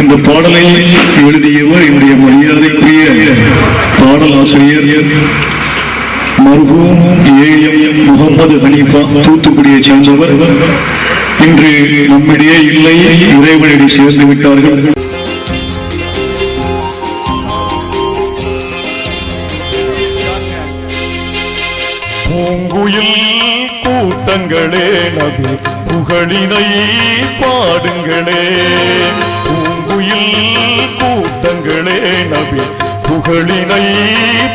இந்த பாடலை எழுதியவர் என்னுடைய மரியாதைக்குரிய பாடலாசிரியர் மர்ஹூம் ஏஎம் முகமது ஹனீஃபா தூத்துக்குடியை சேர்ந்தவர். இன்று நம்மிடையே இல்லை இறைவனடி சேர்ந்து விட்டார்கள். பூங்குயில் கூட்டங்களே நபி புகழினை பாடுங்களே. பூங்குயில் கூட்டங்களே நபி புகழினை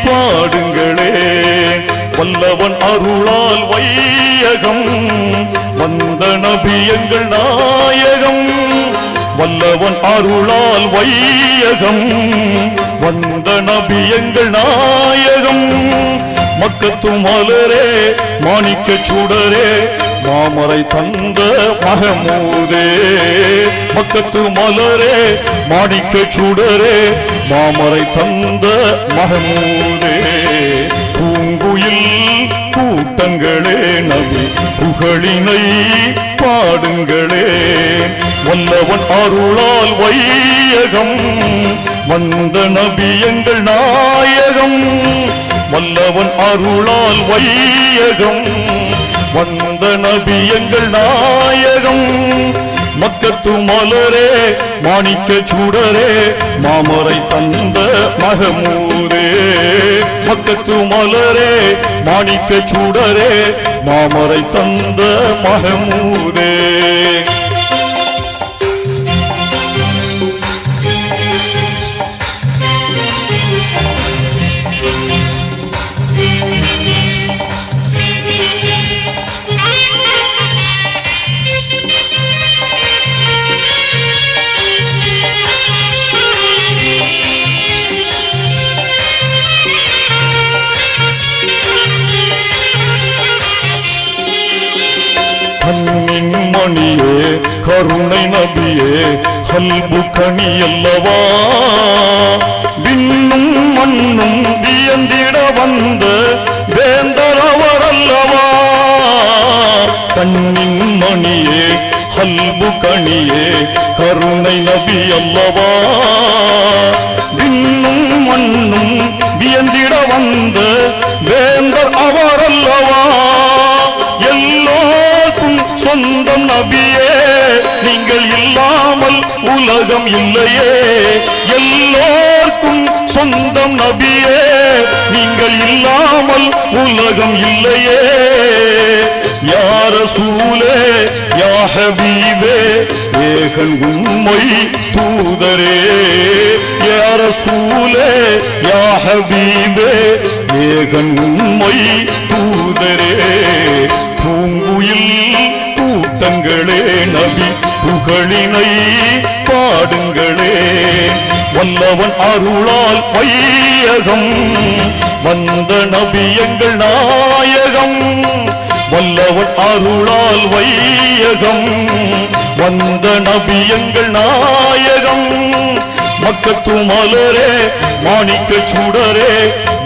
பாடுங்களே. வல்லவன் அருளால் வையகம் வந்த நபி எங்கள் நாயகம். வல்லவன் அருளால் வையகம் வந்த நபி எங்கள் நாயகம். மக்கத்து மலரே மாணிக்க சுடரே மாமரை தந்த மகமூதே. மக்கத்து மலரே மாணிக்க சுடரே மாமரை தந்த மகமூதே. பூங்குயில் கூட்டங்களே நபி புகழினை பாடுங்களே. வல்லவன் அருளால் வையகம் வந்த நபி எங்கள் நாயகம். வல்லவன் அருளால் வையகம். வந்த நபி எங்கள் நாயகம். மக்கத்து மலரே மாணிக்க சுடரே மாமரை தந்த மகமூரே மக்கத்து மலரே மாணிக்க சுடரே மாமரை தந்த மகமூரே கனியே கருணை நபியே கல்பு கனி அல்லவா? விண்ணும் மண்ணும் வியந்திட வந்த வேந்தரவர் அல்லவா கண்ணின் மணியே கல்பு கனியே கருணை நபி அல்லவா? விண்ணும் மண்ணும் வியந்திட வந்த உலகம் இல்லையே. எல்லோருக்கும் சொந்தம் நபியே. நீங்கள் இல்லாமல் உலகம் இல்லையே. யார சூலே யாகவீவே ஏகன் உண்மை தூதரே. யார சூலே யாகவீவே ஏகன் உண்மை தூதரே. பூங்குயில் கூட்டங்களே நபி புகழினை பாடுங்களே. வல்லவன் அருளால் பையகம் வந்த நபி எங்கள் நாயகம். வல்லவன் அருளால் வையகம் வந்த நபி எங்கள் நாயகம். மக்கத்து மலரே மாணிக்க சுடரே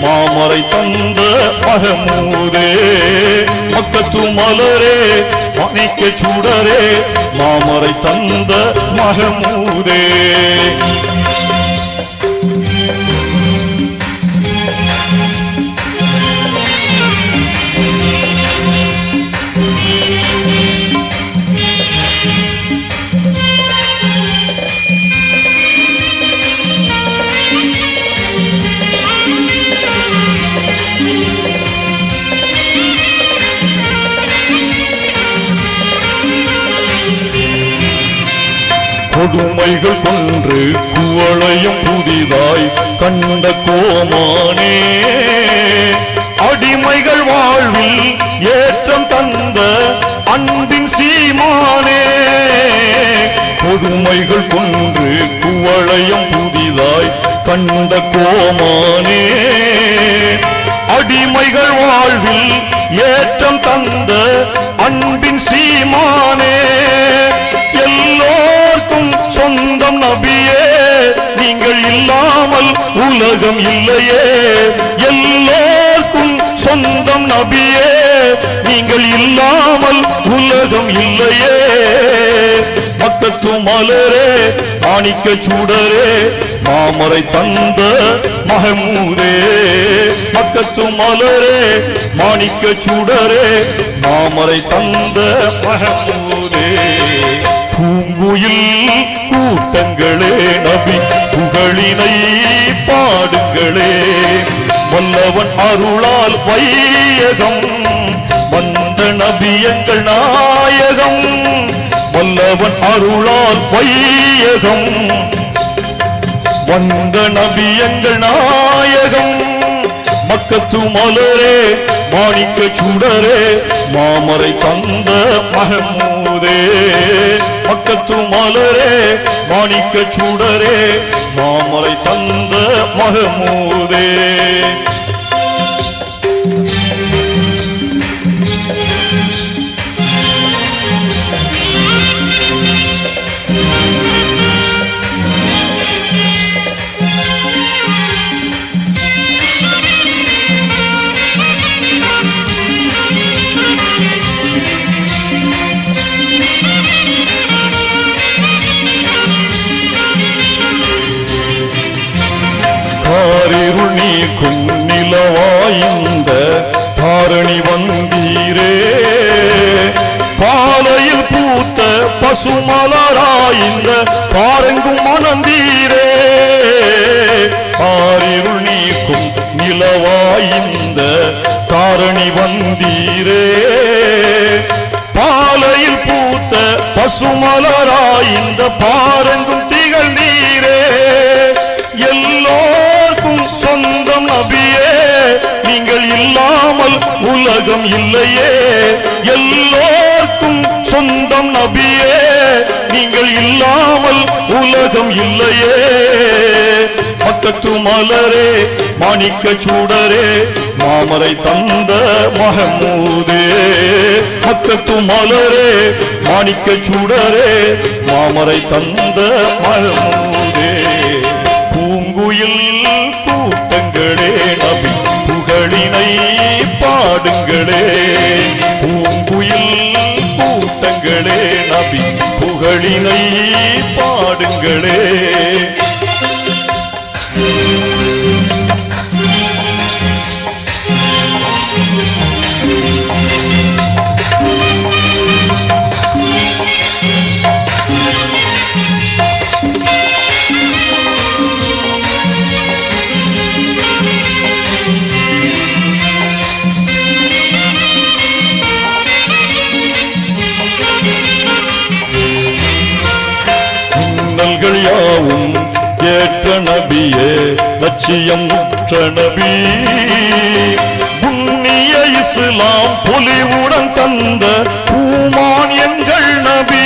மாமரை தந்த மகமூதே மக்கத்து மலரே மாணிக்க சுடரே மாமரை தந்த மகமூதே கொடுமைகள் கொன்று குவளையும் புதிதாய் கண்ட கோமானே. அடிமைகள் வாழ்வில் ஏற்றம் தந்த அன்பின் சீமானே. கொடுமைகள் கொன்று குவளையும் புதிதாய் கண்ட கோமானே. அடிமைகள் வாழ்வில் ஏற்றம் தந்த உலகம் இல்லையே. எல்லோருக்கும் சொந்தம் நபியே. நீங்கள் இல்லாமல் உலகம் இல்லையே. மக்கத்து மலரே மாணிக்க சூடரே மாமரை தந்த மகமூதே மக்கத்து மலரே மாணிக்க சூடரே மாமரை தந்த மகமூதே பூங்குயில் கூட்டங்களே நபி புகழினை மகளே வல்லவன் அருளால் வையகம் வந்த நபியங்கள் நாயகம் வல்லவன் அருளால் வையகம் வந்த நபியங்கள் நாயகம் மக்கத்து மலரே மாணிக்க சுடரே மாமரை தந்த மகமூதே பக்கத்து மலரே மாணிக்க சூடரே மாமரை தந்த மகமூதே. பசுமலராய் இந்த பாருங்கும் மணந்தீரே ஆறிருள் நீக்கும் நிலவாய் இந்த தாரணி வந்தீரே. பாலையில் பூத்த பசுமலராய் இந்த பாரங்கும் திகழ் நீரே எல்லோருக்கும் சொந்தம் நபியே நீங்கள் இல்லாமல் உலகம் இல்லையே. எல்லோ இல்லாமல் உலகம் இல்லையே. பக்கத்து மலரே மாணிக்க சூடரே மாமரை தந்த மகமூதே. பக்கத்து மலரே மாணிக்க சூடரே மாமரை தந்த மகமூதே பாடுங்களே இன்னல்கள் ஏற்ற நபியே லட்சியம் உற்ற நபி புண்ணிய இஸ்லாம் பொலிவுடன் தந்த பூமான் எங்கள் நபி.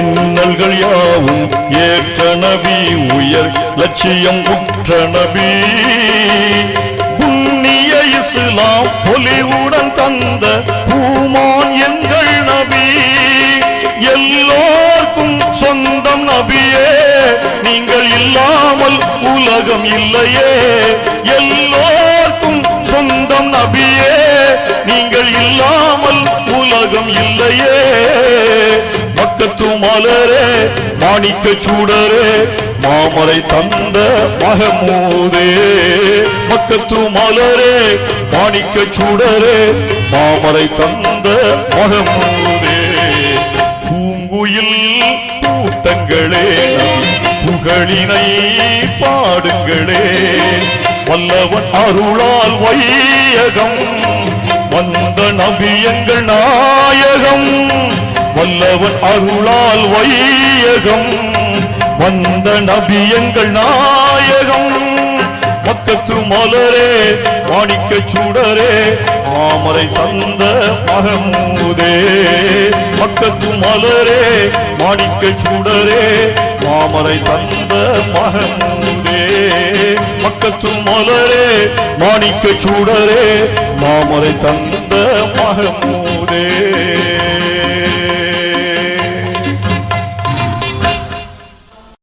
இன்னல்கள் யாவும் ஏற்ற நபி உயர் லட்சியம் உற்ற நபி புண்ணிய இஸ்லாம் பொலிவுடன் தந்த நீங்கள் இல்லாமல் உலகம் இல்லையே. எல்லோருக்கும் சொந்தம் நபியே. நீங்கள் இல்லாமல் உலகம் இல்லையே. மக்கத்து மலரே மாணிக்க சூடரே மாமலை தந்த மகமூதே. மக்கத்து மலரே மாணிக்க சூடரே மாமலை தந்த மகமூதே. பூங்குயில் கூட்டங்களே புகழினை பாடுங்களே. வல்லவன் அருளால் வையகம் வந்த நபியங்கள் நாயகம். வல்லவன் அருளால் வையகம் வந்த நபியங்கள் நாயகம். மக்கத்து மலரே மாணிக்க சூடரே மாமரை தந்த மகமூதே மக்கத்து மலரே மாணிக்க சூடரே மாமரை தந்த மகனே மக்கத்து மலரே மாணிக்க சூடரே மாமரை தந்த மகமூரே